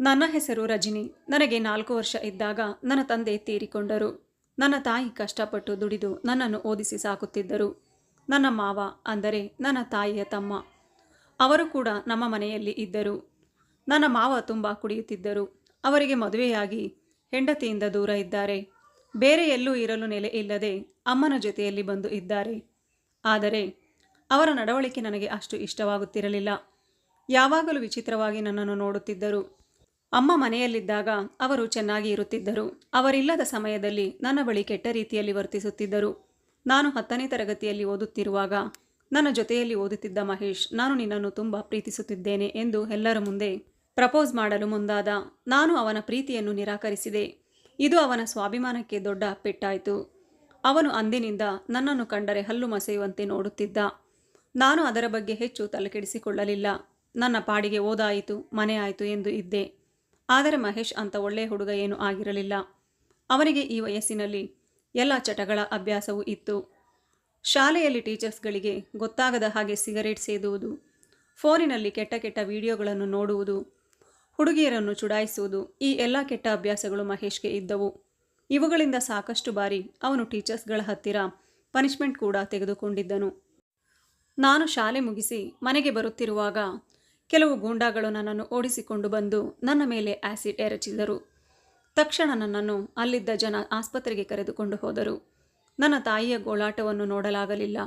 ನನ್ನ ಹೆಸರು ರಜಿನಿ. ನನಗೆ ನಾಲ್ಕು ವರ್ಷ ಇದ್ದಾಗ ನನ್ನ ತಂದೆ ತೀರಿಕೊಂಡರು. ನನ್ನ ತಾಯಿ ಕಷ್ಟಪಟ್ಟು ದುಡಿದು ನನ್ನನ್ನು ಓದಿಸಿ ಸಾಕುತ್ತಿದ್ದರು. ನನ್ನ ಮಾವ ಅಂದರೆ ನನ್ನ ತಾಯಿಯ ತಮ್ಮ. ಅವರು ಕೂಡ ನಮ್ಮ ಮನೆಯಲ್ಲಿ ಇದ್ದರು. ನನ್ನ ಮಾವ ತುಂಬ ಕುಡಿಯುತ್ತಿದ್ದರು. ಅವರಿಗೆ ಮದುವೆಯಾಗಿ ಹೆಂಡತಿಯಿಂದ ದೂರ ಇದ್ದಾರೆ. ಬೇರೆ ಎಲ್ಲೂ ಇರಲು ನೆಲೆ ಇಲ್ಲದೆ ಅಮ್ಮನ ಜೊತೆಯಲ್ಲಿ ಬಂದು ಇದ್ದಾರೆ. ಆದರೆ ಅವರ ನಡವಳಿಕೆ ನನಗೆ ಅಷ್ಟು ಇಷ್ಟವಾಗುತ್ತಿರಲಿಲ್ಲ. ಯಾವಾಗಲೂ ವಿಚಿತ್ರವಾಗಿ ನನ್ನನ್ನು ನೋಡುತ್ತಿದ್ದರು. ಅಮ್ಮ ಮನೆಯಲ್ಲಿದ್ದಾಗ ಅವರು ಚೆನ್ನಾಗಿ ಇರುತ್ತಿದ್ದರು. ಅವರಿಲ್ಲದ ಸಮಯದಲ್ಲಿ ನನ್ನ ಬಳಿ ಕೆಟ್ಟ ರೀತಿಯಲ್ಲಿ ವರ್ತಿಸುತ್ತಿದ್ದರು. ನಾನು ಹತ್ತನೇ ತರಗತಿಯಲ್ಲಿ ಓದುತ್ತಿರುವಾಗ, ನನ್ನ ಜೊತೆಯಲ್ಲಿ ಓದುತ್ತಿದ್ದ ಮಹೇಶ್, ನಾನು ನಿನ್ನನ್ನು ತುಂಬ ಪ್ರೀತಿಸುತ್ತಿದ್ದೇನೆ ಎಂದು ಎಲ್ಲರ ಮುಂದೆ ಪ್ರಪೋಸ್ ಮಾಡಲು ಮುಂದಾದ ನಾನು ಅವನ ಪ್ರೀತಿಯನ್ನು ನಿರಾಕರಿಸಿದೆ. ಇದು ಅವನ ಸ್ವಾಭಿಮಾನಕ್ಕೆ ದೊಡ್ಡ ಪೆಟ್ಟಾಯಿತು. ಅವನು ಅಂದಿನಿಂದ ನನ್ನನ್ನು ಕಂಡರೆ ಹಲ್ಲು ಮಸೆಯುವಂತೆ ನೋಡುತ್ತಿದ್ದ. ನಾನು ಅದರ ಬಗ್ಗೆ ಹೆಚ್ಚು ತಲೆಕೆಡಿಸಿಕೊಳ್ಳಲಿಲ್ಲ. ನನ್ನ ಪಾಡಿಗೆ ಓದಾಯಿತು ಮನೆ ಆಯಿತು ಎಂದು ಇದ್ದೆ. ಆದರೆ ಮಹೇಶ್ ಅಂತ ಒಳ್ಳೆಯ ಹುಡುಗ ಏನೂ ಆಗಿರಲಿಲ್ಲ. ಅವನಿಗೆ ಈ ವಯಸ್ಸಿನಲ್ಲಿ ಎಲ್ಲ ಚಟಗಳ ಅಭ್ಯಾಸವೂ ಇತ್ತು. ಶಾಲೆಯಲ್ಲಿ ಟೀಚರ್ಸ್ಗಳಿಗೆ ಗೊತ್ತಾಗದ ಹಾಗೆ ಸಿಗರೇಟ್ ಸೇದುವುದು, ಫೋನಿನಲ್ಲಿ ಕೆಟ್ಟ ಕೆಟ್ಟ ವಿಡಿಯೋಗಳನ್ನು ನೋಡುವುದು, ಹುಡುಗಿಯರನ್ನು ಚುಡಾಯಿಸುವುದು, ಈ ಎಲ್ಲ ಕೆಟ್ಟ ಅಭ್ಯಾಸಗಳು ಮಹೇಶ್ಗೆ ಇದ್ದವು. ಇವುಗಳಿಂದ ಸಾಕಷ್ಟು ಬಾರಿ ಅವನು ಟೀಚರ್ಸ್ಗಳ ಹತ್ತಿರ ಪನಿಷ್ಮೆಂಟ್ ಕೂಡ ತೆಗೆದುಕೊಂಡಿದ್ದನು. ನಾನು ಶಾಲೆ ಮುಗಿಸಿ ಮನೆಗೆ ಬರುತ್ತಿರುವಾಗ ಕೆಲವು ಗೂಂಡಾಗಳು ನನ್ನನ್ನು ಓಡಿಸಿಕೊಂಡು ಬಂದು ನನ್ನ ಮೇಲೆ ಆ್ಯಸಿಡ್ ಎರಚಿದರು. ತಕ್ಷಣ ನನ್ನನ್ನು ಅಲ್ಲಿದ್ದ ಜನ ಆಸ್ಪತ್ರೆಗೆ ಕರೆದುಕೊಂಡು ಹೋದರು. ನನ್ನ ತಾಯಿಯ ಗೋಳಾಟವನ್ನು ನೋಡಲಾಗಲಿಲ್ಲ.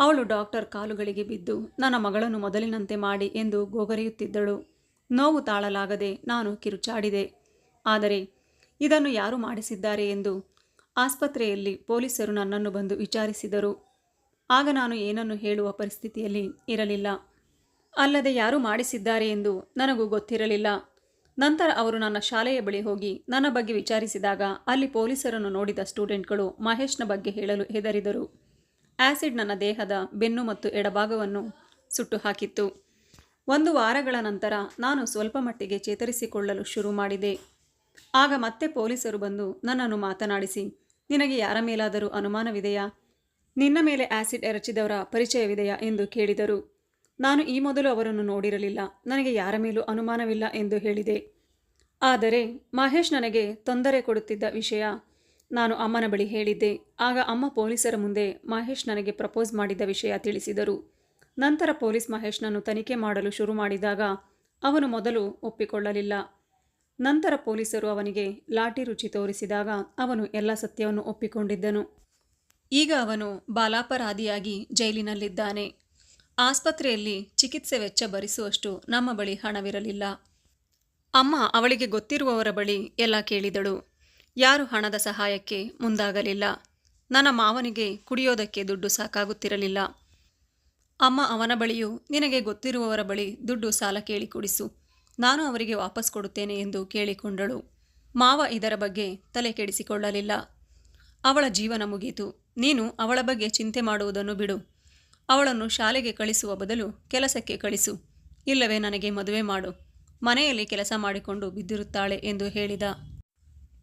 ಅವಳು ಡಾಕ್ಟರ್ ಕಾಲುಗಳಿಗೆ ಬಿದ್ದು, ನನ್ನ ಮಗಳನ್ನು ಮೊದಲಿನಂತೆ ಮಾಡಿ ಎಂದು ಗೋಗರೆಯುತ್ತಿದ್ದಳು. ನೋವು ತಾಳಲಾಗದೆ ನಾನು ಕಿರುಚಾಡಿದೆ. ಆದರೆ, ಇದನ್ನು ಯಾರು ಮಾಡಿಸಿದ್ದಾರೆ ಎಂದು ಆಸ್ಪತ್ರೆಯಲ್ಲಿ ಪೊಲೀಸರು ನನ್ನನ್ನು ಬಂದು ವಿಚಾರಿಸಿದರು. ಆಗ ನಾನು ಏನನ್ನು ಹೇಳುವ ಪರಿಸ್ಥಿತಿಯಲ್ಲಿ ಇರಲಿಲ್ಲ. ಅಲ್ಲದೆ ಯಾರು ಮಾಡಿಸಿದ್ದಾರೆ ಎಂದು ನನಗೂ ಗೊತ್ತಿರಲಿಲ್ಲ. ನಂತರ ಅವರು ನನ್ನ ಶಾಲೆಯ ಬಳಿ ಹೋಗಿ ನನ್ನ ಬಗ್ಗೆ ವಿಚಾರಿಸಿದಾಗ ಅಲ್ಲಿ ಪೊಲೀಸರನ್ನು ನೋಡಿದ ಸ್ಟೂಡೆಂಟ್ಗಳು ಮಹೇಶ್ನ ಬಗ್ಗೆ ಹೇಳಲು ಹೆದರಿದರು. ಆ್ಯಸಿಡ್ ನನ್ನ ದೇಹದ ಬೆನ್ನು ಮತ್ತು ಎಡಭಾಗವನ್ನು ಸುಟ್ಟು ಹಾಕಿತ್ತು ಒಂದು ವಾರಗಳ ನಂತರ ನಾನು ಸ್ವಲ್ಪ ಮಟ್ಟಿಗೆ ಚೇತರಿಸಿಕೊಳ್ಳಲು ಶುರು ಮಾಡಿದೆ. ಆಗ ಮತ್ತೆ ಪೊಲೀಸರು ಬಂದು ನನ್ನನ್ನು ಮಾತನಾಡಿಸಿ, ನಿನಗೆ ಯಾರ ಮೇಲಾದರೂ ಅನುಮಾನವಿದೆಯಾ? ನಿನ್ನ ಮೇಲೆ ಆ್ಯಸಿಡ್ ಎರಚಿದವರ ಪರಿಚಯವಿದೆಯಾ? ಎಂದು ಕೇಳಿದರು. ನಾನು ಈ ಮೊದಲು ಅವರನ್ನು ನೋಡಿರಲಿಲ್ಲ. ನನಗೆ ಯಾರ ಮೇಲೂ ಅನುಮಾನವಿಲ್ಲ ಎಂದು ಹೇಳಿದೆ. ಆದರೆ ಮಹೇಶ್ ನನಗೆ ತೊಂದರೆ ಕೊಡುತ್ತಿದ್ದ ವಿಷಯ ನಾನು ಅಮ್ಮನ ಬಳಿ ಹೇಳಿದ್ದೆ. ಆಗ ಅಮ್ಮ ಪೊಲೀಸರ ಮುಂದೆ ಮಹೇಶ್ ನನಗೆ ಪ್ರಪೋಸ್ ಮಾಡಿದ ವಿಷಯ ತಿಳಿಸಿದರು. ನಂತರ ಪೊಲೀಸ್ ಮಹೇಶ್ನನ್ನು ತನಿಖೆ ಮಾಡಲು ಶುರು ಮಾಡಿದಾಗ ಅವನು ಮೊದಲು ಒಪ್ಪಿಕೊಳ್ಳಲಿಲ್ಲ. ನಂತರ ಪೊಲೀಸರು ಅವನಿಗೆ ಲಾಠಿ ರುಚಿ ತೋರಿಸಿದಾಗ ಅವನು ಎಲ್ಲ ಸತ್ಯವನ್ನು ಒಪ್ಪಿಕೊಂಡಿದ್ದನು. ಈಗ ಅವನು ಬಾಲಾಪರಾಧಿಯಾಗಿ ಜೈಲಿನಲ್ಲಿದ್ದಾನೆ. ಆಸ್ಪತ್ರೆಯಲ್ಲಿ ಚಿಕಿತ್ಸೆ ವೆಚ್ಚ ಭರಿಸುವಷ್ಟು ನಮ್ಮ ಬಳಿ ಹಣವಿರಲಿಲ್ಲ. ಅಮ್ಮ ಅವಳಿಗೆ ಗೊತ್ತಿರುವವರ ಬಳಿ ಎಲ್ಲ ಕೇಳಿದಳು. ಯಾರು ಹಣದ ಸಹಾಯಕ್ಕೆ ಮುಂದಾಗಲಿಲ್ಲ. ನನ್ನ ಮಾವನಿಗೆ ಕುಡಿಯೋದಕ್ಕೆ ದುಡ್ಡು ಸಾಕಾಗುತ್ತಿರಲಿಲ್ಲ. ಅಮ್ಮ ಅವನ ಬಳಿಯೂ ನಿನಗೆ ಗೊತ್ತಿರುವವರ ಬಳಿ ದುಡ್ಡು ಸಾಲ ಕೇಳಿ ಕೊಡಿಸು ನಾನು ಅವರಿಗೆ ವಾಪಸ್ ಕೊಡುತ್ತೇನೆ ಎಂದು ಕೇಳಿಕೊಂಡಳು. ಮಾವ ಇದರ ಬಗ್ಗೆ ತಲೆ ಕೆಡಿಸಿಕೊಳ್ಳಲಿಲ್ಲ. ಅವಳ ಜೀವನ ಮುಗೀತು. ನೀನು ಅವಳ ಬಗ್ಗೆ ಚಿಂತೆ ಮಾಡುವುದನ್ನು ಬಿಡು. ಅವಳನ್ನು ಶಾಲೆಗೆ ಕಳಿಸುವ ಬದಲು ಕೆಲಸಕ್ಕೆ ಕಳಿಸು. ಇಲ್ಲವೇ ನನಗೆ ಮದುವೆ ಮಾಡು. ಮನೆಯಲ್ಲಿ ಕೆಲಸ ಮಾಡಿಕೊಂಡು ಬಿದ್ದಿರುತ್ತಾಳೆ ಎಂದು ಹೇಳಿದ.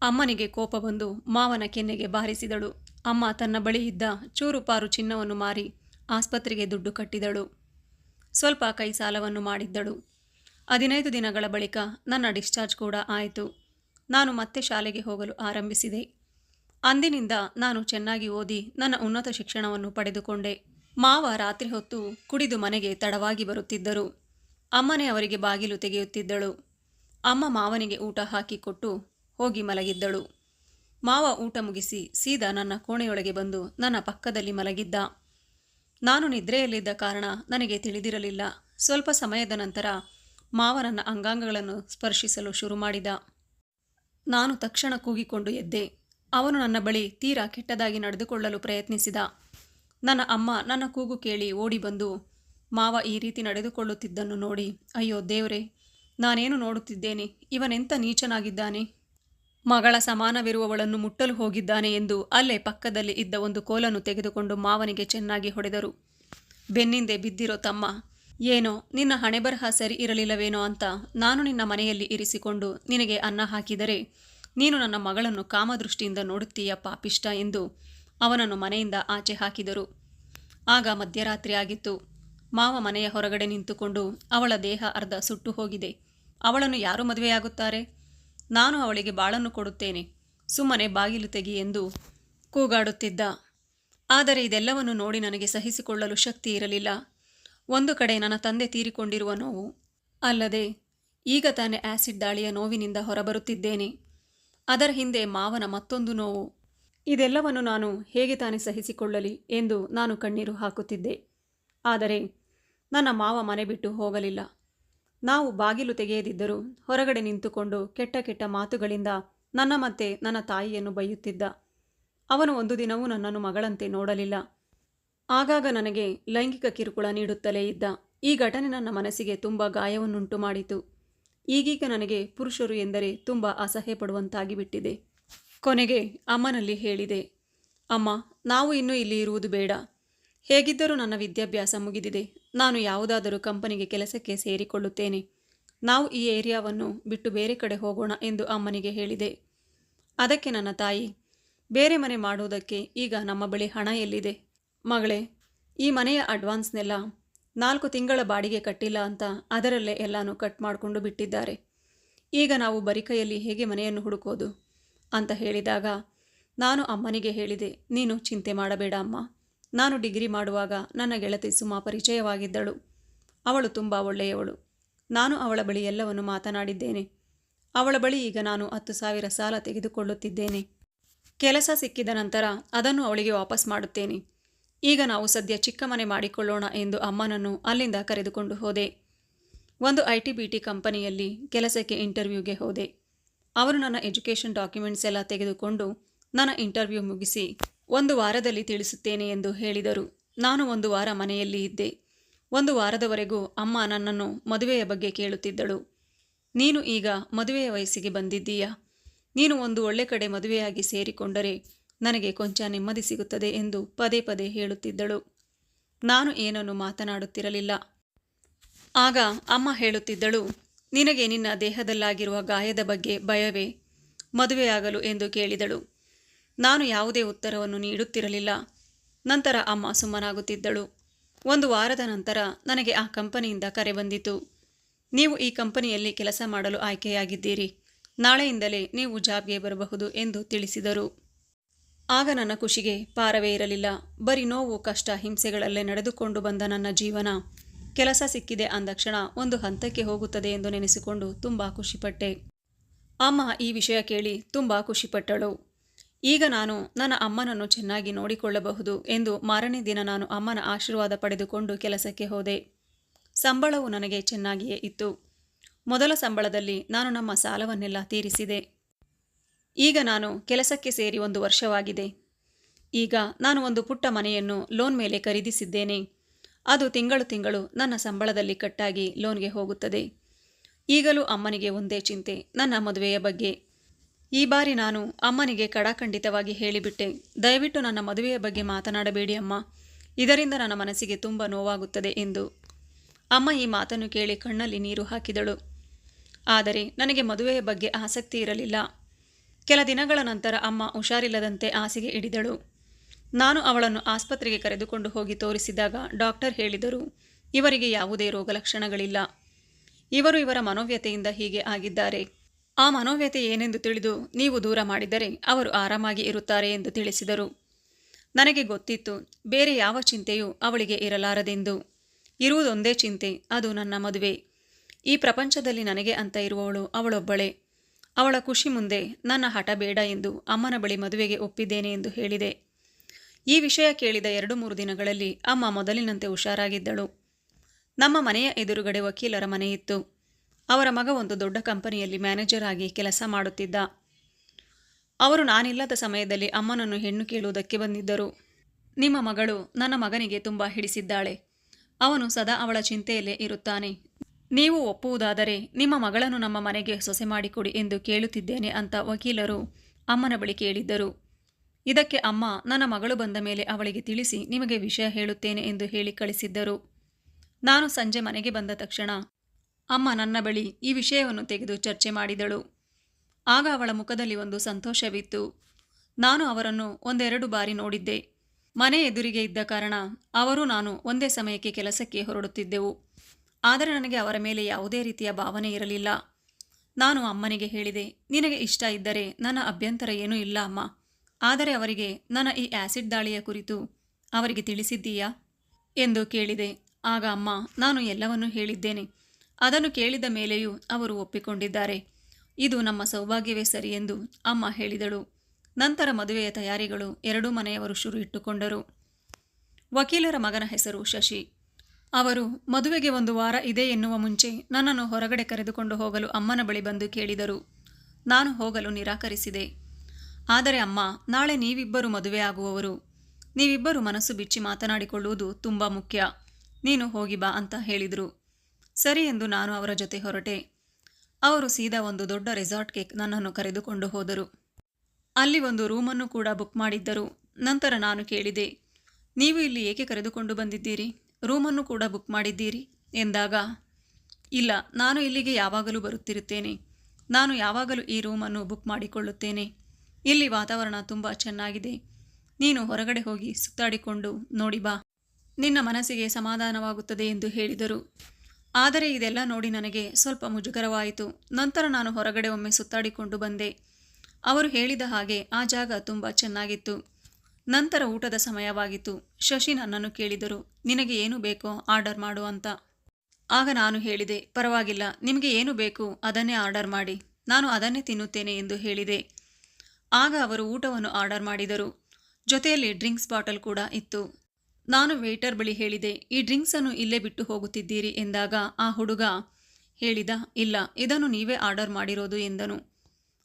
ಅಮ್ಮನಿಗೆ ಕೋಪ ಬಂದು ಮಾವನ ಕೆನ್ನೆಗೆ ಬಾರಿಸಿದಳು. ಅಮ್ಮ ತನ್ನ ಬಳಿ ಇದ್ದ ಚೂರುಪಾರು ಚಿನ್ನವನ್ನು ಮಾರಿ ಆಸ್ಪತ್ರೆಗೆ ದುಡ್ಡು ಕಟ್ಟಿದಳು. ಸ್ವಲ್ಪ ಕೈ ಸಾಲವನ್ನು ಮಾಡಿದ್ದಳು. ಹದಿನೈದು ದಿನಗಳ ಬಳಿಕ ನನ್ನ ಡಿಸ್ಚಾರ್ಜ್ ಕೂಡ ಆಯಿತು. ನಾನು ಮತ್ತೆ ಶಾಲೆಗೆ ಹೋಗಲು ಆರಂಭಿಸಿದೆ. ಅಂದಿನಿಂದ ನಾನು ಚೆನ್ನಾಗಿ ಓದಿ ನನ್ನ ಉನ್ನತ ಶಿಕ್ಷಣವನ್ನು ಪಡೆದುಕೊಂಡೆ. ಮಾವ ರಾತ್ರಿ ಹೊತ್ತು ಕುಡಿದು ಮನೆಗೆ ತಡವಾಗಿ ಬರುತ್ತಿದ್ದರು. ಅಮ್ಮನೇ ಅವರಿಗೆ ಬಾಗಿಲು ತೆಗೆಯುತ್ತಿದ್ದಳು. ಅಮ್ಮ ಮಾವನಿಗೆ ಊಟ ಹಾಕಿಕೊಟ್ಟು ಹೋಗಿ ಮಲಗಿದ್ದಳು. ಮಾವ ಊಟ ಮುಗಿಸಿ ಸೀದಾ ನನ್ನ ಕೋಣೆಯೊಳಗೆ ಬಂದು ನನ್ನ ಪಕ್ಕದಲ್ಲಿ ಮಲಗಿದ್ದ. ನಾನು ನಿದ್ರೆಯಲ್ಲಿದ್ದ ಕಾರಣ ನನಗೆ ತಿಳಿದಿರಲಿಲ್ಲ. ಸ್ವಲ್ಪ ಸಮಯದ ನಂತರ ಮಾವ ನನ್ನ ಅಂಗಾಂಗಗಳನ್ನು ಸ್ಪರ್ಶಿಸಲು ಶುರು ಮಾಡಿದ. ನಾನು ತಕ್ಷಣ ಕೂಗಿಕೊಂಡು ಎದ್ದೆ. ಅವನು ನನ್ನ ಬಳಿ ತೀರಾ ಕೆಟ್ಟದಾಗಿ ನಡೆದುಕೊಳ್ಳಲು ಪ್ರಯತ್ನಿಸಿದ. ನನ್ನ ಅಮ್ಮ ನನ್ನ ಕೂಗು ಕೇಳಿ ಓಡಿ ಬಂದು, ಮಾವ ಈ ರೀತಿ ನಡೆದುಕೊಳ್ಳುತ್ತಿದ್ದನ್ನು ನೋಡಿ, ಅಯ್ಯೋ ದೇವರೇ, ನಾನೇನು ನೋಡುತ್ತಿದ್ದೇನೆ? ಇವನೆಂಥ ನೀಚನಾಗಿದ್ದಾನೆ? ಮಗಳ ಸಮಾನವಿರುವವಳನ್ನು ಮುಟ್ಟಲು ಹೋಗಿದ್ದಾನೆ ಎಂದು ಅಲ್ಲೇ ಪಕ್ಕದಲ್ಲಿ ಇದ್ದ ಒಂದು ಕೋಲನ್ನು ತೆಗೆದುಕೊಂಡು ಮಾವನಿಗೆ ಚೆನ್ನಾಗಿ ಹೊಡೆದರು. ಬೆನ್ನಿಂದೆ ಬಿದ್ದಿರೋ ತಮ್ಮ, ಏನೋ, ನಿನ್ನ ಹಣೆಬರಹ ಸರಿ ಇರಲಿಲ್ಲವೇನೋ ಅಂತ ನಾನು ನಿನ್ನ ಮನೆಯಲ್ಲಿ ಇರಿಸಿಕೊಂಡು ನಿನಗೆ ಅನ್ನ ಹಾಕಿದರೆ, ನೀನು ನನ್ನ ಮಗಳನ್ನು ಕಾಮದೃಷ್ಟಿಯಿಂದ ನೋಡುತ್ತೀಯ ಪಾಪಿಷ್ಟ ಎಂದು ಅವನನ್ನು ಮನೆಯಿಂದ ಆಚೆ ಹಾಕಿದರು. ಆಗ ಮಧ್ಯರಾತ್ರಿ ಆಗಿತ್ತು. ಮಾವ ಮನೆಯ ಹೊರಗಡೆ ನಿಂತುಕೊಂಡು ಅವಳ ದೇಹ ಅರ್ಧ ಸುಟ್ಟು ಹೋಗಿದೆ. ಅವಳನ್ನು ಯಾರು ಮದುವೆಯಾಗುತ್ತಾರೆ? ನಾನು ಅವಳಿಗೆ ಬಾಳನ್ನು ಕೊಡುತ್ತೇನೆ. ಸುಮ್ಮನೆ ಬಾಗಿಲು ತೆಗಿ ಎಂದು ಕೂಗಾಡುತ್ತಿದ್ದ. ಆದರೆ ಇದೆಲ್ಲವನ್ನು ನೋಡಿ ನನಗೆ ಸಹಿಸಿಕೊಳ್ಳಲು ಶಕ್ತಿ ಇರಲಿಲ್ಲ. ಒಂದು ಕಡೆ ನನ್ನ ತಂದೆ ತೀರಿಕೊಂಡಿರುವ ನೋವು ಅಲ್ಲದೆ ಈಗ ತಾನೇ ಆಸಿಡ್ ದಾಳಿಯ ನೋವಿನಿಂದ ಹೊರಬರುತ್ತಿದ್ದೇನೆ. ಅದರ ಹಿಂದೆ ಮಾವನ ಮತ್ತೊಂದು ನೋವು. ಇದೆಲ್ಲವನ್ನು ನಾನು ಹೇಗೆ ತಾನೇ ಸಹಿಸಿಕೊಳ್ಳಲಿ ಎಂದು ನಾನು ಕಣ್ಣೀರು ಹಾಕುತ್ತಿದ್ದೆ. ಆದರೆ ನನ್ನ ಮಾವ ಮನೆ ಬಿಟ್ಟು ಹೋಗಲಿಲ್ಲ. ನಾವು ಬಾಗಿಲು ತೆಗೆಯದಿದ್ದರೂ ಹೊರಗಡೆ ನಿಂತುಕೊಂಡು ಕೆಟ್ಟ ಕೆಟ್ಟ ಮಾತುಗಳಿಂದ ನನ್ನ ಮತ್ತೆ ನನ್ನ ತಾಯಿಯನ್ನು ಬೈಯುತ್ತಿದ್ದ. ಅವನು ಒಂದು ದಿನವೂ ನನ್ನನ್ನು ಮಗಳಂತೆ ನೋಡಲಿಲ್ಲ. ಆಗಾಗ ನನಗೆ ಲೈಂಗಿಕ ಕಿರುಕುಳ ನೀಡುತ್ತಲೇ ಇದ್ದ. ಈ ಘಟನೆ ನನ್ನ ಮನಸ್ಸಿಗೆ ತುಂಬ ಗಾಯವನ್ನುಂಟು ಮಾಡಿತು. ಈಗೀಗ ನನಗೆ ಪುರುಷರು ಎಂದರೆ ತುಂಬ ಅಸಹ್ಯ ಪಡುವಂತಾಗಿ ಬಿಟ್ಟಿದೆ. ಕೊನೆಗೆ ಅಮ್ಮನಲ್ಲಿ ಹೇಳಿದೆ, ಅಮ್ಮ, ನಾವು ಇನ್ನೂ ಇಲ್ಲಿ ಇರುವುದು ಬೇಡ. ಹೇಗಿದ್ದರೂ ನನ್ನ ವಿದ್ಯಾಭ್ಯಾಸ ಮುಗಿದಿದೆ. ನಾನು ಯಾವುದಾದರೂ ಕಂಪನಿಗೆ ಕೆಲಸಕ್ಕೆ ಸೇರಿಕೊಳ್ಳುತ್ತೇನೆ. ನಾವು ಈ ಏರಿಯಾವನ್ನು ಬಿಟ್ಟು ಬೇರೆ ಕಡೆ ಹೋಗೋಣ ಎಂದು ಅಮ್ಮನಿಗೆ ಹೇಳಿದೆ. ಅದಕ್ಕೆ ನನ್ನ ತಾಯಿ, ಬೇರೆ ಮನೆ ಮಾಡುವುದಕ್ಕೆ ಈಗ ನಮ್ಮ ಬಳಿ ಹಣ ಎಲ್ಲಿದೆ? ಮಗಳೇ, ಈ ಮನೆಯ ಅಡ್ವಾನ್ಸ್ನೆಲ್ಲ ನಾಲ್ಕು ತಿಂಗಳ ಬಾಡಿಗೆ ಕಟ್ಟಿಲ್ಲ ಅಂತ ಅದರಲ್ಲೇ ಎಲ್ಲನೂ ಕಟ್ ಮಾಡಿಕೊಂಡು ಬಿಟ್ಟಿದ್ದಾರೆ. ಈಗ ನಾವು ಬರಿಕೈಯಲ್ಲಿ ಹೇಗೆ ಮನೆಯನ್ನು ಹುಡುಕೋದು? ಅಂತ ಹೇಳಿದಾಗ, ನಾನು ಅಮ್ಮನಿಗೆ ಹೇಳಿದೆ, ನೀನು ಚಿಂತೆ ಮಾಡಬೇಡ ಅಮ್ಮ. ನಾನು ಡಿಗ್ರಿ ಮಾಡುವಾಗ ನನ್ನ ಗೆಳತಿ ಸುಮಾ ಪರಿಚಯವಾಗಿದ್ದಳು. ಅವಳು ತುಂಬ ಒಳ್ಳೆಯವಳು. ನಾನು ಅವಳ ಬಳಿ ಎಲ್ಲವನ್ನು ಮಾತನಾಡಿದ್ದೇನೆ. ಅವಳ ಬಳಿ ಈಗ ನಾನು ಹತ್ತು ಸಾವಿರ ಸಾಲ ತೆಗೆದುಕೊಳ್ಳುತ್ತಿದ್ದೇನೆ. ಕೆಲಸ ಸಿಕ್ಕಿದ ನಂತರ ಅದನ್ನು ಅವಳಿಗೆ ವಾಪಸ್ ಮಾಡುತ್ತೇನೆ. ಈಗ ನಾವು ಸದ್ಯ ಚಿಕ್ಕ ಮನೆ ಮಾಡಿಕೊಳ್ಳೋಣ ಎಂದು ಅಮ್ಮನನ್ನು ಅಲ್ಲಿಂದ ಕರೆದುಕೊಂಡು ಹೋದೆ. ಒಂದು ಐ ಟಿ ಬಿ ಟಿ ಕಂಪನಿಯಲ್ಲಿ ಕೆಲಸಕ್ಕೆ ಇಂಟರ್ವ್ಯೂಗೆ ಹೋದೆ. ಅವರು ನನ್ನ ಎಜುಕೇಷನ್ ಡಾಕ್ಯುಮೆಂಟ್ಸ್ ಎಲ್ಲ ತೆಗೆದುಕೊಂಡು ನನ್ನ ಇಂಟರ್ವ್ಯೂ ಮುಗಿಸಿ ಒಂದು ವಾರದಲ್ಲಿ ತಿಳಿಸುತ್ತೇನೆ ಎಂದು ಹೇಳಿದರು. ನಾನು ಒಂದು ವಾರ ಮನೆಯಲ್ಲಿ ಇದ್ದೆ. ಒಂದು ವಾರದವರೆಗೂ ಅಮ್ಮ ನನ್ನನ್ನು ಮದುವೆಯ ಬಗ್ಗೆ ಕೇಳುತ್ತಿದ್ದಳು. ನೀನು ಈಗ ಮದುವೆಯ ವಯಸ್ಸಿಗೆ ಬಂದಿದ್ದೀಯಾ? ನೀನು ಒಂದು ಒಳ್ಳೆ ಕಡೆ ಮದುವೆಯಾಗಿ ಸೇರಿಕೊಂಡರೆ ನನಗೆ ಕೊಂಚ ನೆಮ್ಮದಿ ಸಿಗುತ್ತದೆ ಎಂದು ಪದೇ ಪದೇ ಹೇಳುತ್ತಿದ್ದಳು. ನಾನು ಏನನ್ನು ಮಾತನಾಡುತ್ತಿರಲಿಲ್ಲ. ಆಗ ಅಮ್ಮ ಹೇಳುತ್ತಿದ್ದಳು ನಿನಗೆ ನಿನ್ನ ದೇಹದಲ್ಲಾಗಿರುವ ಗಾಯದ ಬಗ್ಗೆ ಭಯವೇ? ಮದುವೆಯಾಗಲು ಎಂದು ಕೇಳಿದಳು. ನಾನು ಯಾವುದೇ ಉತ್ತರವನ್ನು ನೀಡುತ್ತಿರಲಿಲ್ಲ. ನಂತರ ಅಮ್ಮ ಸುಮ್ಮನಾಗುತ್ತಿದ್ದಳು. ಒಂದು ವಾರದ ನಂತರ ನನಗೆ ಆ ಕಂಪನಿಯಿಂದ ಕರೆ ಬಂದಿತು. ನೀವು ಈ ಕಂಪನಿಯಲ್ಲಿ ಕೆಲಸ ಮಾಡಲು ಆಯ್ಕೆಯಾಗಿದ್ದೀರಿ. ನಾಳೆಯಿಂದಲೇ ನೀವು ಜಾಬ್ಗೆ ಬರಬಹುದು ಎಂದು ತಿಳಿಸಿದರು. ಆಗ ನನ್ನ ಖುಷಿಗೆ ಪಾರವೇ ಇರಲಿಲ್ಲ. ಬರೀ ನೋವು, ಕಷ್ಟ, ಹಿಂಸೆಗಳಲ್ಲೇ ನಡೆದುಕೊಂಡು ಬಂದ ನನ್ನ ಜೀವನ. ಕೆಲಸ ಸಿಕ್ಕಿದೆ ಅಂದಕ್ಷಣ ಒಂದು ಹಂತಕ್ಕೆ ಹೋಗುತ್ತದೆ ಎಂದು ನೆನೆಸಿಕೊಂಡು ತುಂಬ ಖುಷಿಪಟ್ಟೆ. ಅಮ್ಮ ಈ ವಿಷಯ ಕೇಳಿ ತುಂಬ ಖುಷಿಪಟ್ಟಳು. ಈಗ ನಾನು ನನ್ನ ಅಮ್ಮನನ್ನು ಚೆನ್ನಾಗಿ ನೋಡಿಕೊಳ್ಳಬಹುದು ಎಂದು ಮಾರನೇ ದಿನ ನಾನು ಅಮ್ಮನ ಆಶೀರ್ವಾದ ಪಡೆದುಕೊಂಡು ಕೆಲಸಕ್ಕೆ ಹೋದೆ. ಸಂಬಳವು ನನಗೆ ಚೆನ್ನಾಗಿಯೇ ಇತ್ತು. ಮೊದಲ ಸಂಬಳದಲ್ಲಿ ನಾನು ನಮ್ಮ ಸಾಲವನ್ನೆಲ್ಲ ತೀರಿಸಿದೆ. ಈಗ ನಾನು ಕೆಲಸಕ್ಕೆ ಸೇರಿ ಒಂದು ವರ್ಷವಾಗಿದೆ. ಈಗ ನಾನು ಒಂದು ಪುಟ್ಟ ಮನೆಯನ್ನು ಲೋನ್ ಮೇಲೆ ಖರೀದಿಸಿದ್ದೇನೆ. ಅದು ತಿಂಗಳು ತಿಂಗಳು ನನ್ನ ಸಂಬಳದಲ್ಲಿ ಕಟ್ಟಾಗಿ ಲೋನ್ಗೆ ಹೋಗುತ್ತದೆ. ಈಗಲೂ ಅಮ್ಮನಿಗೆ ಒಂದೇ ಚಿಂತೆ, ನನ್ನ ಮದುವೆಯ ಬಗ್ಗೆ. ಈ ಬಾರಿ ನಾನು ಅಮ್ಮನಿಗೆ ಕಡಾಖಂಡಿತವಾಗಿ ಹೇಳಿಬಿಟ್ಟೆ, ದಯವಿಟ್ಟು ನನ್ನ ಮದುವೆಯ ಬಗ್ಗೆ ಮಾತನಾಡಬೇಡಿ ಅಮ್ಮ. ಇದರಿಂದ ನನ್ನ ಮನಸ್ಸಿಗೆ ತುಂಬ ನೋವಾಗುತ್ತದೆ ಎಂದು. ಅಮ್ಮ ಈ ಮಾತನ್ನು ಕೇಳಿ ಕಣ್ಣಲ್ಲಿ ನೀರು ಹಾಕಿದಳು. ಆದರೆ ನನಗೆ ಮದುವೆಯ ಬಗ್ಗೆ ಆಸಕ್ತಿ ಇರಲಿಲ್ಲ. ಕೆಲ ದಿನಗಳ ನಂತರ ಅಮ್ಮ ಹುಷಾರಿಲ್ಲದಂತೆ ಹಾಸಿಗೆ ಹಿಡಿದಳು. ನಾನು ಅವಳನ್ನು ಆಸ್ಪತ್ರೆಗೆ ಕರೆದುಕೊಂಡು ಹೋಗಿ ತೋರಿಸಿದಾಗ ಡಾಕ್ಟರ್ ಹೇಳಿದರು, ಇವರಿಗೆ ಯಾವುದೇ ರೋಗ ಲಕ್ಷಣಗಳಿಲ್ಲ ಇವರು ಇವರ ಮನೋವ್ಯತೆಯಿಂದ ಹೀಗೆ ಆಗಿದ್ದಾರೆ. ಆ ಮನೋವ್ಯತೆ ಏನೆಂದು ತಿಳಿದು ನೀವು ದೂರ ಮಾಡಿದರೆ ಅವರು ಆರಾಮಾಗಿ ಇರುತ್ತಾರೆ ಎಂದು ತಿಳಿಸಿದರು. ನನಗೆ ಗೊತ್ತಿತ್ತು, ಬೇರೆ ಯಾವ ಚಿಂತೆಯೂ ಅವಳಿಗೆ ಇರಲಾರದೆಂದು. ಇರುವುದೊಂದೇ ಚಿಂತೆ, ಅದು ನನ್ನ ಮದುವೆ. ಈ ಪ್ರಪಂಚದಲ್ಲಿ ನನಗೆ ಅಂತ ಇರುವವಳು ಅವಳೊಬ್ಬಳೇ. ಅವಳ ಖುಷಿ ಮುಂದೆ ನನ್ನ ಹಠ ಬೇಡ ಎಂದು ಅಮ್ಮನ ಬಳಿ ಮದುವೆಗೆ ಒಪ್ಪಿದ್ದೇನೆ ಎಂದು ಹೇಳಿದೆ. ಈ ವಿಷಯ ಕೇಳಿದ ಎರಡು ಮೂರು ದಿನಗಳಲ್ಲಿ ಅಮ್ಮ ಮೊದಲಿನಂತೆ ಹುಷಾರಾಗಿದ್ದಳು. ನಮ್ಮ ಮನೆಯ ಎದುರುಗಡೆ ವಕೀಲರ ಮನೆಯಿತ್ತು ಅವರ ಮಗ ಒಂದು ದೊಡ್ಡ ಕಂಪನಿಯಲ್ಲಿ ಮ್ಯಾನೇಜರ್ ಆಗಿ ಕೆಲಸ ಮಾಡುತ್ತಿದ್ದ. ಅವರು ನಾನಿಲ್ಲದ ಸಮಯದಲ್ಲಿ ಅಮ್ಮನನ್ನು ಹೆಣ್ಣು ಕೇಳುವುದಕ್ಕೆ ಬಂದಿದ್ದರು. ನಿಮ್ಮ ಮಗಳು ನನ್ನ ಮಗನಿಗೆ ತುಂಬ ಹಿಡಿಸಿದ್ದಾಳೆ. ಅವನು ಸದಾ ಅವಳ ಚಿಂತೆಯಲ್ಲೇ ಇರುತ್ತಾನೆ. ನೀವು ಒಪ್ಪುವುದಾದರೆ ನಿಮ್ಮ ಮಗಳನ್ನು ನಮ್ಮ ಮನೆಗೆ ಸೊಸೆ ಮಾಡಿಕೊಡಿ ಎಂದು ಕೇಳುತ್ತಿದ್ದೇನೆ ಅಂತ ವಕೀಲರು ಅಮ್ಮನ ಬಳಿ ಕೇಳಿದ್ದರು. ಇದಕ್ಕೆ ಅಮ್ಮ, ನನ್ನ ಮಗಳು ಬಂದ ಮೇಲೆ ಅವಳಿಗೆ ತಿಳಿಸಿ ನಿಮಗೆ ವಿಷಯ ಹೇಳುತ್ತೇನೆ ಎಂದು ಹೇಳಿ ಕಳಿಸಿದ್ದರು. ನಾನು ಸಂಜೆ ಮನೆಗೆ ಬಂದ ತಕ್ಷಣ ಅಮ್ಮ ನನ್ನ ಬಳಿ ಈ ವಿಷಯವನ್ನು ತೆಗೆದು ಚರ್ಚೆ ಮಾಡಿದಳು. ಆಗ ಅವಳ ಮುಖದಲ್ಲಿ ಒಂದು ಸಂತೋಷವಿತ್ತು. ನಾನು ಅವರನ್ನು ಒಂದೆರಡು ಬಾರಿ ನೋಡಿದ್ದೆ. ಮನೆ ಎದುರಿಗೆ ಇದ್ದ ಕಾರಣ ಅವರು ನಾನು ಒಂದೇ ಸಮಯಕ್ಕೆ ಕೆಲಸಕ್ಕೆ ಹೊರಡುತ್ತಿದ್ದೆವು. ಆದರೆ ನನಗೆ ಅವರ ಮೇಲೆ ಯಾವುದೇ ರೀತಿಯ ಭಾವನೆ ಇರಲಿಲ್ಲ. ನಾನು ಅಮ್ಮನಿಗೆ ಹೇಳಿದೆ, ನಿನಗೆ ಇಷ್ಟ ಇದ್ದರೆ ನನ್ನ ಅಭ್ಯಂತರ ಏನೂ ಇಲ್ಲ ಅಮ್ಮ. ಆದರೆ ಅವರಿಗೆ, ನನ್ನ ಈ ಆ್ಯಸಿಡ್ ದಾಳಿಯ ಕುರಿತು ಅವರಿಗೆ ತಿಳಿಸಿದ್ದೀಯಾ? ಎಂದು ಕೇಳಿದೆ. ಆಗ ಅಮ್ಮ, ನಾನು ಎಲ್ಲವನ್ನೂ ಹೇಳಿದ್ದೇನೆ. ಅದನ್ನು ಕೇಳಿದ ಮೇಲೆಯೂ ಅವರು ಒಪ್ಪಿಕೊಂಡಿದ್ದಾರೆ. ಇದು ನಮ್ಮ ಸೌಭಾಗ್ಯವೇ ಸರಿ ಎಂದು ಅಮ್ಮ ಹೇಳಿದಳು. ನಂತರ ಮದುವೆಯ ತಯಾರಿಗಳು ಎರಡೂ ಮನೆಯವರು ಶುರು ಇಟ್ಟುಕೊಂಡರು. ವಕೀಲರ ಮಗನ ಹೆಸರು ಶಶಿ. ಅವರು, ಮದುವೆಗೆ ಒಂದು ವಾರ ಇದೆ ಎನ್ನುವ ಮುಂಚೆ ನನ್ನನ್ನು ಹೊರಗಡೆ ಕರೆದುಕೊಂಡು ಹೋಗಲು ಅಮ್ಮನ ಬಳಿ ಬಂದು ಕೇಳಿದರು. ನಾನು ಹೋಗಲು ನಿರಾಕರಿಸಿದೆ. ಆದರೆ ಅಮ್ಮ, ನಾಳೆ ನೀವಿಬ್ಬರು ಮದುವೆ ಆಗುವವರು. ನೀವಿಬ್ಬರು ಮನಸ್ಸು ಬಿಚ್ಚಿ ಮಾತನಾಡಿಕೊಳ್ಳುವುದು ತುಂಬ ಮುಖ್ಯ. ನೀನು ಹೋಗಿ ಬಾ ಅಂತ ಹೇಳಿದರು. ಸರಿ ಎಂದು ನಾನು ಅವರ ಜೊತೆ ಹೊರಟೆ. ಅವರು ಸೀದಾ ಒಂದು ದೊಡ್ಡ ರೆಸಾರ್ಟ್ಗೆ ನನ್ನನ್ನು ಕರೆದುಕೊಂಡು ಹೋದರು. ಅಲ್ಲಿ ಒಂದು ರೂಮನ್ನು ಕೂಡ ಬುಕ್ ಮಾಡಿದ್ದರು. ನಂತರ ನಾನು ಕೇಳಿದೆ, ನೀವು ಇಲ್ಲಿ ಏಕೆ ಕರೆದುಕೊಂಡು ಬಂದಿದ್ದೀರಿ? ರೂಮನ್ನು ಕೂಡ ಬುಕ್ ಮಾಡಿದ್ದೀರಿ? ಎಂದಾಗ, ಇಲ್ಲ, ನಾನು ಇಲ್ಲಿಗೆ ಯಾವಾಗಲೂ ಬರುತ್ತಿರುತ್ತೇನೆ. ನಾನು ಯಾವಾಗಲೂ ಈ ರೂಮನ್ನು ಬುಕ್ ಮಾಡಿಕೊಳ್ಳುತ್ತೇನೆ. ಇಲ್ಲಿ ವಾತಾವರಣ ತುಂಬ ಚೆನ್ನಾಗಿದೆ. ನೀನು ಹೊರಗಡೆ ಹೋಗಿ ಸುತ್ತಾಡಿಕೊಂಡು ನೋಡಿ ಬಾ. ನಿನ್ನ ಮನಸ್ಸಿಗೆ ಸಮಾಧಾನವಾಗುತ್ತದೆ ಎಂದು ಹೇಳಿದರು. ಆದರೆ ಇದೆಲ್ಲ ನೋಡಿ ನನಗೆ ಸ್ವಲ್ಪ ಮುಜುಗರವಾಯಿತು. ನಂತರ ನಾನು ಹೊರಗಡೆ ಒಮ್ಮೆ ಸುತ್ತಾಡಿಕೊಂಡು ಬಂದೆ. ಅವರು ಹೇಳಿದ ಹಾಗೆ ಆ ಜಾಗ ತುಂಬ ಚೆನ್ನಾಗಿತ್ತು. ನಂತರ ಊಟದ ಸಮಯವಾಗಿತ್ತು. ಶಶಿ ನನ್ನನ್ನು ಕೇಳಿದರು, ನಿನಗೆ ಏನು ಬೇಕೋ ಆರ್ಡರ್ ಮಾಡು ಅಂತ. ಆಗ ನಾನು ಹೇಳಿದೆ, ಪರವಾಗಿಲ್ಲ, ನಿಮಗೆ ಏನು ಬೇಕು ಅದನ್ನೇ ಆರ್ಡರ್ ಮಾಡಿ. ನಾನು ಅದನ್ನೇ ತಿನ್ನುತ್ತೇನೆ ಎಂದು ಹೇಳಿದೆ. ಆಗ ಅವರು ಊಟವನ್ನು ಆರ್ಡರ್ ಮಾಡಿದರು. ಜೊತೆಯಲ್ಲಿ ಡ್ರಿಂಕ್ಸ್ ಬಾಟಲ್ ಕೂಡ ಇತ್ತು. ನಾನು ವೇಟರ್ ಬಳಿ ಹೇಳಿದೆ, ಈ ಡ್ರಿಂಕ್ಸನ್ನು ಇಲ್ಲೇ ಬಿಟ್ಟು ಹೋಗುತ್ತಿದ್ದೀರಿ ಎಂದಾಗ ಆ ಹುಡುಗ ಹೇಳಿದ, ಇಲ್ಲ, ಇದನ್ನು ನೀವೇ ಆರ್ಡರ್ ಮಾಡಿರೋದು ಎಂದನು.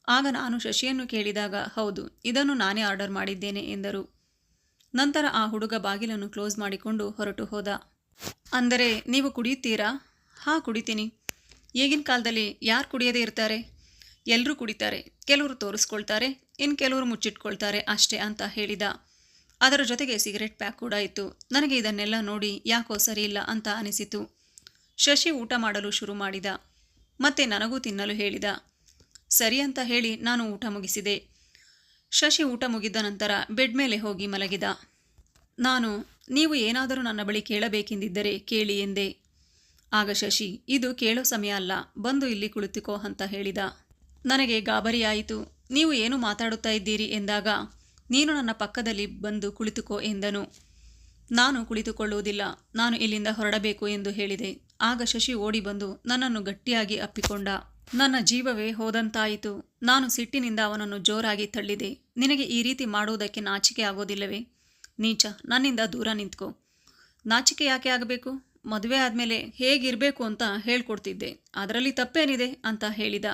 ಆಗ ನಾನು ಶಶಿಯನ್ನು ಕೇಳಿದಾಗ, ಹೌದು, ಇದನ್ನು ನಾನೇ ಆರ್ಡರ್ ಮಾಡಿದ್ದೇನೆ ಎಂದರು. ನಂತರ ಆ ಹುಡುಗ ಬಾಗಿಲನ್ನು ಕ್ಲೋಸ್ ಮಾಡಿಕೊಂಡು ಹೊರಟು ಹೋದ. ಅಂದರೆ, ನೀವು ಕುಡಿಯುತ್ತೀರಾ? ಹಾಂ, ಕುಡಿತೀನಿ. ಈಗಿನ ಕಾಲದಲ್ಲಿ ಯಾರು ಕುಡಿಯದೇ ಇರ್ತಾರೆ? ಎಲ್ಲರೂ ಕುಡಿತಾರೆ. ಕೆಲವರು ತೋರಿಸ್ಕೊಳ್ತಾರೆ. ಇನ್ನು ಕೆಲವರು ಮುಚ್ಚಿಟ್ಕೊಳ್ತಾರೆ ಅಷ್ಟೇ ಅಂತ ಹೇಳಿದ. ಅದರ ಜೊತೆಗೆ ಸಿಗರೆಟ್ ಪ್ಯಾಕ್ ಕೂಡ ಇತ್ತು. ನನಗೆ ಇದನ್ನೆಲ್ಲ ನೋಡಿ ಯಾಕೋ ಸರಿಯಿಲ್ಲ ಅಂತ ಅನಿಸಿತು. ಶಶಿ ಊಟ ಮಾಡಲು ಶುರು ಮಾಡಿದ. ಮತ್ತೆ ನನಗೂ ತಿನ್ನಲು ಹೇಳಿದ. ಸರಿ ಅಂತ ಹೇಳಿ ನಾನು ಊಟ ಮುಗಿಸಿದೆ. ಶಶಿ ಊಟ ಮುಗಿದ ನಂತರ ಬೆಡ್ ಮೇಲೆ ಹೋಗಿ ಮಲಗಿದ. ನಾನು, ನೀವು ಏನಾದರೂ ನನ್ನ ಬಳಿ ಕೇಳಬೇಕೆಂದಿದ್ದರೆ ಕೇಳಿ ಎಂದೆ. ಆಗ ಶಶಿ, ಇದು ಕೇಳೋ ಸಮಯ ಅಲ್ಲ, ಬಂದು ಇಲ್ಲಿ ಕುಳಿತುಕೋ ಅಂತ ಹೇಳಿದ. ನನಗೆ ಗಾಬರಿಯಾಯಿತು. ನೀವು ಏನು ಮಾತಾಡುತ್ತಾ ಇದ್ದೀರಿ ಎಂದಾಗ, ನೀನು ನನ್ನ ಪಕ್ಕದಲ್ಲಿ ಬಂದು ಕುಳಿತುಕೋ ಎಂದನು. ನಾನು ಕುಳಿತುಕೊಳ್ಳುವುದಿಲ್ಲ, ನಾನು ಇಲ್ಲಿಂದ ಹೊರಡಬೇಕು ಎಂದು ಹೇಳಿದೆ. ಆಗ ಶಶಿ ಓಡಿ ಬಂದು ನನ್ನನ್ನು ಗಟ್ಟಿಯಾಗಿ ಅಪ್ಪಿಕೊಂಡ. ನನ್ನ ಜೀವವೇ ಹೋದಂತಾಯಿತು. ನಾನು ಸಿಟ್ಟಿನಿಂದ ಅವನನ್ನು ಜೋರಾಗಿ ತಳ್ಳಿದೆ. ನಿನಗೆ ಈ ರೀತಿ ಮಾಡುವುದಕ್ಕೆ ನಾಚಿಕೆ ಆಗೋದಿಲ್ಲವೇ? ನೀಚ, ನನ್ನಿಂದ ದೂರ ನಿಂತ್ಕೋ. ನಾಚಿಕೆ ಯಾಕೆ ಆಗಬೇಕು? ಮದುವೆ ಆದಮೇಲೆ ಹೇಗಿರಬೇಕು ಅಂತ ಹೇಳ್ಕೊಡ್ತಿದ್ದೆ. ಅದರಲ್ಲಿ ತಪ್ಪೇನಿದೆ ಅಂತ ಹೇಳಿದ.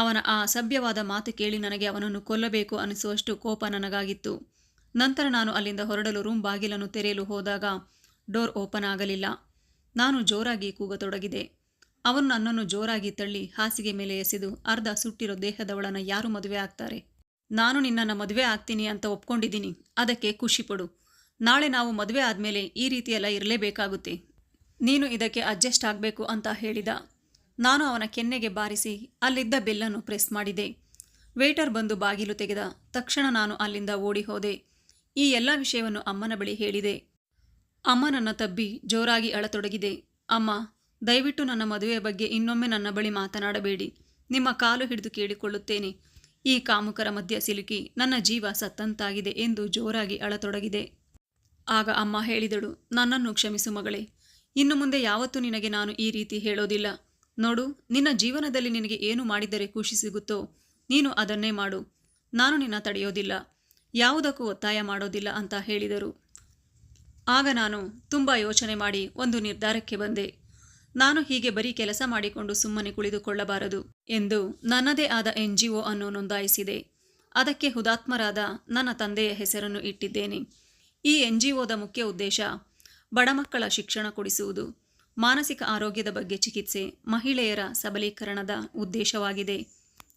ಅವನ ಆ ಅಸಭ್ಯವಾದ ಮಾತು ಕೇಳಿ ನನಗೆ ಅವನನ್ನು ಕೊಲ್ಲಬೇಕು ಅನಿಸುವಷ್ಟು ಕೋಪ ನನಗಾಗಿತ್ತು. ನಂತರ ನಾನು ಅಲ್ಲಿಂದ ಹೊರಡಲು ರೂಮ್ ಬಾಗಿಲನ್ನು ತೆರೆಯಲು ಹೋದಾಗ ಡೋರ್ ಓಪನ್ ಆಗಲಿಲ್ಲ. ನಾನು ಜೋರಾಗಿ ಕೂಗತೊಡಗಿದೆ. ಅವನು ನನ್ನನ್ನು ಜೋರಾಗಿ ತಳ್ಳಿ ಹಾಸಿಗೆ ಮೇಲೆ ಎಸೆದು ಅರ್ಧ ಸುಟ್ಟಿರೋ ದೇಹದವಳನ್ನು ಯಾರು ಮದುವೆ ಆಗ್ತಾರೆ? ನಾನು ನಿನ್ನನ್ನು ಮದುವೆ ಆಗ್ತೀನಿ ಅಂತ ಒಪ್ಕೊಂಡಿದ್ದೀನಿ. ಅದಕ್ಕೆ ಖುಷಿಪಡು ನಾಳೆ ನಾವು ಮದುವೆ ಆದಮೇಲೆ ಈ ರೀತಿಯೆಲ್ಲ ಇರಲೇಬೇಕಾಗುತ್ತೆ. ನೀನು ಇದಕ್ಕೆ ಅಡ್ಜಸ್ಟ್ ಆಗಬೇಕು ಅಂತ ಹೇಳಿದ. ನಾನು ಅವನ ಕೆನ್ನೆಗೆ ಬಾರಿಸಿ ಅಲ್ಲಿದ್ದ ಬೆಲ್ಲನ್ನು ಪ್ರೆಸ್ ಮಾಡಿದೆ. ವೇಟರ್ ಬಂದು ಬಾಗಿಲು ತೆಗೆದ ತಕ್ಷಣ ನಾನು ಅಲ್ಲಿಂದ ಓಡಿ ಹೋದೆ. ಈ ಎಲ್ಲ ವಿಷಯವನ್ನು ಅಮ್ಮನ ಬಳಿ ಹೇಳಿದೆ. ಅಮ್ಮ ನನ್ನ ತಬ್ಬಿ ಜೋರಾಗಿ ಅಳತೊಡಗಿದೆ. ಅಮ್ಮ, ದಯವಿಟ್ಟು ನನ್ನ ಮದುವೆಯ ಬಗ್ಗೆ ಇನ್ನೊಮ್ಮೆ ನನ್ನ ಬಳಿ ಮಾತನಾಡಬೇಡಿ. ನಿಮ್ಮ ಕಾಲು ಹಿಡಿದು ಕೇಳಿಕೊಳ್ಳುತ್ತೇನೆ. ಈ ಕಾಮುಕರ ಮಧ್ಯ ಸಿಲುಕಿ ನನ್ನ ಜೀವ ಸತ್ತಂತಾಗಿದೆ ಎಂದು ಜೋರಾಗಿ ಅಳತೊಡಗಿದೆ. ಆಗ ಅಮ್ಮ ಹೇಳಿದಳು, ನನ್ನನ್ನು ಕ್ಷಮಿಸು ಮಗಳೇ. ಇನ್ನು ಮುಂದೆ ಯಾವತ್ತೂ ನಿನಗೆ ನಾನು ಈ ರೀತಿ ಹೇಳೋದಿಲ್ಲ. ನೋಡು, ನಿನ್ನ ಜೀವನದಲ್ಲಿ ನಿನಗೆ ಏನು ಮಾಡಿದರೆ ಖುಷಿ ಸಿಗುತ್ತೋ, ನೀನು ಅದನ್ನೇ ಮಾಡು. ನಾನು ನಿನ್ನ ತಡೆಯೋದಿಲ್ಲ, ಯಾವುದಕ್ಕೂ ಒತ್ತಾಯ ಮಾಡೋದಿಲ್ಲ ಅಂತ ಹೇಳಿದರು. ಆಗ ನಾನು ತುಂಬ ಯೋಚನೆ ಮಾಡಿ ಒಂದು ನಿರ್ಧಾರಕ್ಕೆ ಬಂದೆ. ನಾನು ಹೀಗೆ ಬರೀ ಕೆಲಸ ಮಾಡಿಕೊಂಡು ಸುಮ್ಮನೆ ಕುಳಿತುಕೊಳ್ಳಬಾರದು ಎಂದು ನನ್ನದೇ ಆದ ಎನ್ ಜಿ ಒ ಅನ್ನು ನೋಂದಾಯಿಸಿದೆ. ಅದಕ್ಕೆ ಹುತಾತ್ಮರಾದ ನನ್ನ ತಂದೆಯ ಹೆಸರನ್ನು ಇಟ್ಟಿದ್ದೇನೆ. ಈ ಎನ್ ಜಿ ಒದ ಮುಖ್ಯ ಉದ್ದೇಶ ಬಡಮಕ್ಕಳ ಶಿಕ್ಷಣ ಕೊಡಿಸುವುದು. ಮಾನಸಿಕ ಆರೋಗ್ಯದ ಬಗ್ಗೆ ಚಿಕಿತ್ಸೆ ಮಹಿಳೆಯರ ಸಬಲೀಕರಣದ ಉದ್ದೇಶವಾಗಿದೆ.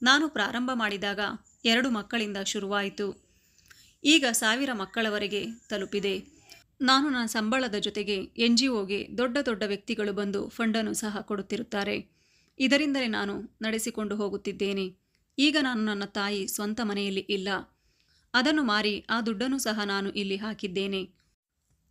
ನಾನು ಪ್ರಾರಂಭ ಮಾಡಿದಾಗ ಎರಡು ಮಕ್ಕಳಿಂದ ಶುರುವಾಯಿತು. ಈಗ ಸಾವಿರ ಮಕ್ಕಳವರೆಗೆ ತಲುಪಿದೆ. ನಾನು ನನ್ನ ಸಂಬಳದ ಜೊತೆಗೆ ಎನ್ ಜಿ ಒಗೆ ದೊಡ್ಡ ದೊಡ್ಡ ವ್ಯಕ್ತಿಗಳು ಬಂದು ಫಂಡನ್ನು ಸಹ ಕೊಡುತ್ತಿರುತ್ತಾರೆ. ಇದರಿಂದಲೇ ನಾನು ನಡೆಸಿಕೊಂಡು ಹೋಗುತ್ತಿದ್ದೇನೆ. ಈಗ ನಾನು ನನ್ನ ತಾಯಿ ಸ್ವಂತ ಮನೆಯಲ್ಲಿ ಇಲ್ಲ. ಅದನ್ನು ಮಾರಿ ಆ ದುಡ್ಡನ್ನು ಸಹ ನಾನು ಇಲ್ಲಿ ಹಾಕಿದ್ದೇನೆ.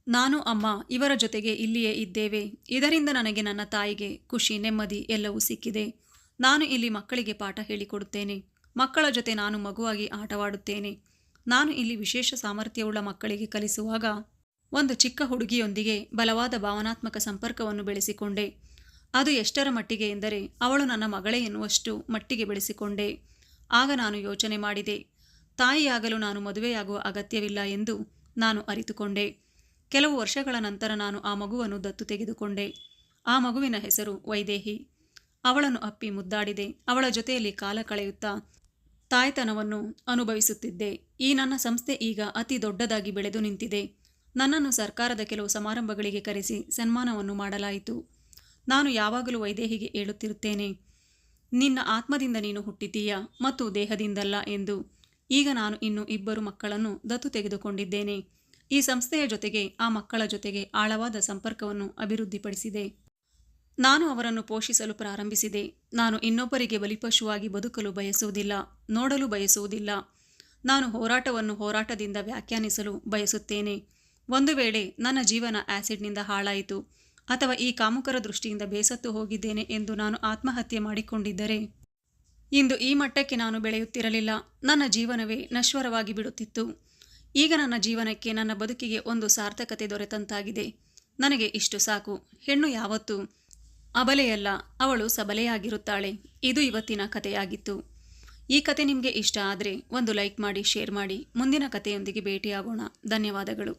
ನಾನು, ಅಮ್ಮ, ಇವರ ಜೊತೆಗೆ ಇಲ್ಲಿಯೇ ಇದ್ದೇವೆ. ಇದರಿಂದ ನನಗೆ ನನ್ನ ತಾಯಿಗೆ ಖುಷಿ, ನೆಮ್ಮದಿ ಎಲ್ಲವೂ ಸಿಕ್ಕಿದೆ. ನಾನು ಇಲ್ಲಿ ಮಕ್ಕಳಿಗೆ ಪಾಠ ಹೇಳಿಕೊಡುತ್ತೇನೆ. ಮಕ್ಕಳ ಜೊತೆ ನಾನು ಮಗುವಾಗಿ ಆಟವಾಡುತ್ತೇನೆ. ನಾನು ಇಲ್ಲಿ ವಿಶೇಷ ಸಾಮರ್ಥ್ಯವುಳ್ಳ ಮಕ್ಕಳಿಗೆ ಕಲಿಸುವಾಗ ಒಂದು ಚಿಕ್ಕ ಹುಡುಗಿಯೊಂದಿಗೆ ಬಲವಾದ ಭಾವನಾತ್ಮಕ ಸಂಪರ್ಕವನ್ನು ಬೆಳೆಸಿಕೊಂಡೆ. ಅದು ಎಷ್ಟರ ಮಟ್ಟಿಗೆ ಎಂದರೆ ಅವಳು ನನ್ನ ಮಗಳೇ ಎನ್ನುವಷ್ಟು ಮಟ್ಟಿಗೆ ಬೆಳೆಸಿಕೊಂಡೆ. ಆಗ ನಾನು ಯೋಚನೆ ಮಾಡಿದೆ, ತಾಯಿಯಾಗಲು ನಾನು ಮದುವೆಯಾಗುವ ಅಗತ್ಯವಿಲ್ಲ ಎಂದು ನಾನು ಅರಿತುಕೊಂಡೆ. ಕೆಲವು ವರ್ಷಗಳ ನಂತರ ನಾನು ಆ ಮಗುವನ್ನು ದತ್ತು ತೆಗೆದುಕೊಂಡೆ. ಆ ಮಗುವಿನ ಹೆಸರು ವೈದೇಹಿ. ಅವಳನ್ನು ಅಪ್ಪಿ ಮುದ್ದಾಡಿದೆ. ಅವಳ ಜೊತೆಯಲ್ಲಿ ಕಾಲ ಕಳೆಯುತ್ತಾ ತಾಯ್ತನವನ್ನು ಅನುಭವಿಸುತ್ತಿದ್ದೆ. ಈ ನನ್ನ ಸಂಸ್ಥೆ ಈಗ ಅತಿ ದೊಡ್ಡದಾಗಿ ಬೆಳೆದು ನಿಂತಿದೆ. ನನ್ನನ್ನು ಸರ್ಕಾರದ ಕೆಲವು ಸಮಾರಂಭಗಳಿಗೆ ಕರೆಸಿ ಸನ್ಮಾನವನ್ನು ಮಾಡಲಾಯಿತು. ನಾನು ಯಾವಾಗಲೂ ವೈದೇಹಿಗೆ ಹೇಳುತ್ತಿರುತ್ತೇನೆ, ನಿನ್ನ ಆತ್ಮದಿಂದ ನೀನು ಹುಟ್ಟಿದ್ದೀಯಾ ಮತ್ತು ದೇಹದಿಂದಲ್ಲ ಎಂದು. ಈಗ ನಾನು ಇನ್ನು ಇಬ್ಬರು ಮಕ್ಕಳನ್ನು ದತ್ತು ತೆಗೆದುಕೊಂಡಿದ್ದೇನೆ. ಈ ಸಂಸ್ಥೆಯ ಜೊತೆಗೆ ಆ ಮಕ್ಕಳ ಜೊತೆಗೆ ಆಳವಾದ ಸಂಪರ್ಕವನ್ನು ಅಭಿವೃದ್ಧಿಪಡಿಸಿದೆ. ನಾನು ಅವರನ್ನು ಪೋಷಿಸಲು ಪ್ರಾರಂಭಿಸಿದೆ. ನಾನು ಇನ್ನೊಬ್ಬರಿಗೆ ಬಲಿಪಶುವಾಗಿ ಬದುಕಲು ಬಯಸುವುದಿಲ್ಲ, ನೋಡಲು ಬಯಸುವುದಿಲ್ಲ. ನಾನು ಹೋರಾಟವನ್ನು ಹೋರಾಟದಿಂದ ವ್ಯಾಖ್ಯಾನಿಸಲು ಬಯಸುತ್ತೇನೆ. ಒಂದು ವೇಳೆ ನನ್ನ ಜೀವನ ಆ್ಯಸಿಡ್ನಿಂದ ಹಾಳಾಯಿತು, ಅಥವಾ ಈ ಕಾಮುಕರ ದೃಷ್ಟಿಯಿಂದ ಬೇಸತ್ತು ಹೋಗಿದ್ದೇನೆ ಎಂದು ನಾನು ಆತ್ಮಹತ್ಯೆ ಮಾಡಿಕೊಂಡಿದ್ದರೆ, ಇಂದು ಈ ಮಟ್ಟಕ್ಕೆ ನಾನು ಬೆಳೆಯುತ್ತಿರಲಿಲ್ಲ. ನನ್ನ ಜೀವನವೇ ನಶ್ವರವಾಗಿ ಬಿಡುತ್ತಿತ್ತು. ಈಗ ನನ್ನ ಜೀವನಕ್ಕೆ ನನ್ನ ಬದುಕಿಗೆ ಒಂದು ಸಾರ್ಥಕತೆ ದೊರೆತಂತಾಗಿದೆ. ನನಗೆ ಇಷ್ಟು ಸಾಕು. ಹೆಣ್ಣು ಯಾವತ್ತೂ ಅಬಲೆಯಲ್ಲ, ಅವಳು ಸಬಲೆಯಾಗಿರುತ್ತಾಳೆ. ಇದು ಇವತ್ತಿನ ಕಥೆಯಾಗಿತ್ತು. ಈ ಕತೆ ನಿಮಗೆ ಇಷ್ಟ ಆದರೆ ಒಂದು ಲೈಕ್ ಮಾಡಿ, ಶೇರ್ ಮಾಡಿ. ಮುಂದಿನ ಕಥೆಯೊಂದಿಗೆ ಭೇಟಿಯಾಗೋಣ. ಧನ್ಯವಾದಗಳು.